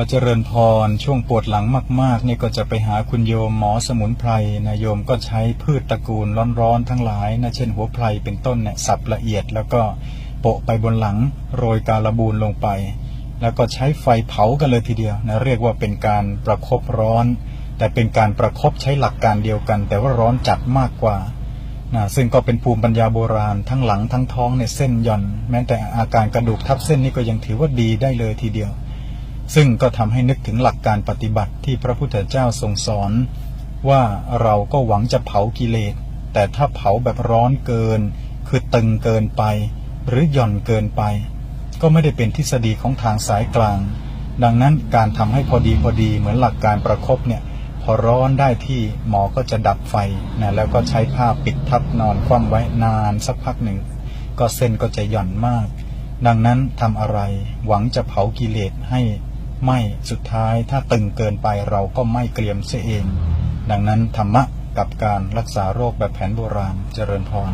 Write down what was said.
ก็เจริญพรช่วงปวดหลังมาก ๆ นี่ก็จะไปหาคุณโยมหมอสมุนไพรนะโยมก็ใช้พืชตระกูลร้อนๆทั้งหลายนะเช่นหัวไพรเป็นต้นเนี่ยสับละเอียด แล้วก็โปะไปบนหลังโรยกาลบูนลงไป แล้วก็ใช้ไฟเผากันเลยทีเดียวนะเรียกว่าเป็นการประคบร้อน แต่เป็นการประคบใช้หลักการเดียวกัน แต่ว่าร้อนจัดมากกว่านะซึ่งก็เป็นภูมิปัญญาโบราณทั้งหลังทั้งท้องในเส้นหย่อน แม้แต่อาการกระดูกทับเส้นนี่ก็ยังถือว่าดีได้เลยทีเดียว ซึ่งก็ทำให้นึกถึงหลักการปฏิบัติที่พระพุทธเจ้าทรงสอน ว่าเราก็หวังจะเผากิเลส แต่ถ้าเผาแบบร้อนเกิน คือตึงเกินไป หรือหย่อนเกินไป ก็ไม่ได้เป็นทฤษฎีของทางสายกลาง ดังนั้นการทำให้พอดีพอดีเหมือนหลักการประคบเนี่ยพอร้อนได้ที่หมอก็จะดับไฟนะแล้วก็ใช้ผ้าปิดทับนอนคว่ำไว้นานสักพักหนึ่ง ก็เส้นก็จะหย่อนมาก ดังนั้นทำอะไรหวังจะเผากิเลสให้ ไม่สุดท้ายถ้าตึงเกินไปเราก็ไม่เกรียมเสียเอง ดังนั้นธรรมะกับการรักษาโรคแบบแผนโบราณเจริญพร